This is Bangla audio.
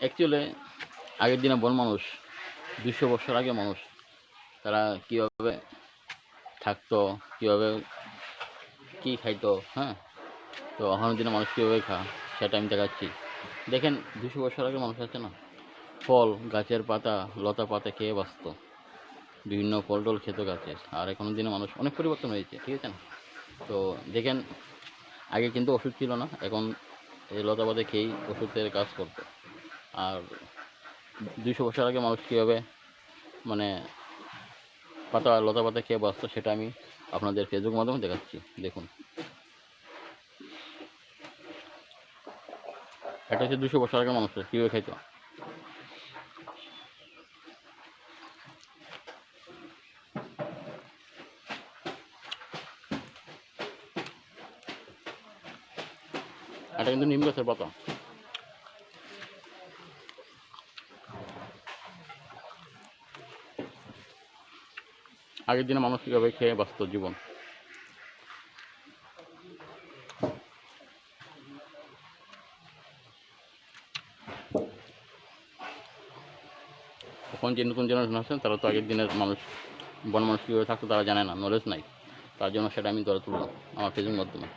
অ্যাকচুয়ালি আগের দিনে বন মানুষ দুশো বছর আগে মানুষ, তারা কীভাবে থাকতো, কীভাবে কী খাইতো হ্যাঁ? তো এখনের দিনে মানুষ কীভাবে খা, সেটা আমি দেখাচ্ছি। দেখেন দুশো বছর আগে মানুষ আছে না? ফল, গাছের পাতা, লতা পাতা খেয়ে বাঁচত। বিভিন্ন ফল টল খেত গাছের আর এখনের দিনে মানুষ অনেক পরিবর্তন হয়েছে, ঠিক আছে না? তো দেখেন, আগে কিন্তু ওষুধ ছিল না, এখন এই লতা পাতা খেয়েই ওষুধের কাজ করতো। আর দুইশো বছর আগে মানুষ কীভাবে মানে পাতা লতা পাতা খেয়ে বাঁচতো সেটা আমি আপনাদের ফেসবুক মাধ্যমে দেখাচ্ছি। দেখুন। এটা হচ্ছে দুশো বছর আগে মানুষ কীভাবে খাইতো। এটা কিন্তু নিম গাছের পাতা। আগের দিনে মানুষ কীভাবে খেয়ে বাঁচত জীবন? এখন যে নতুন জেনারেশন আছেন তারা তো আগের দিনের মানুষ, বন মানুষ কীভাবে থাকতো তারা জানে না নলেজ নাই। তার জন্য সেটা আমি ধরে তুললাম আমার ফেসবুক মাধ্যমে।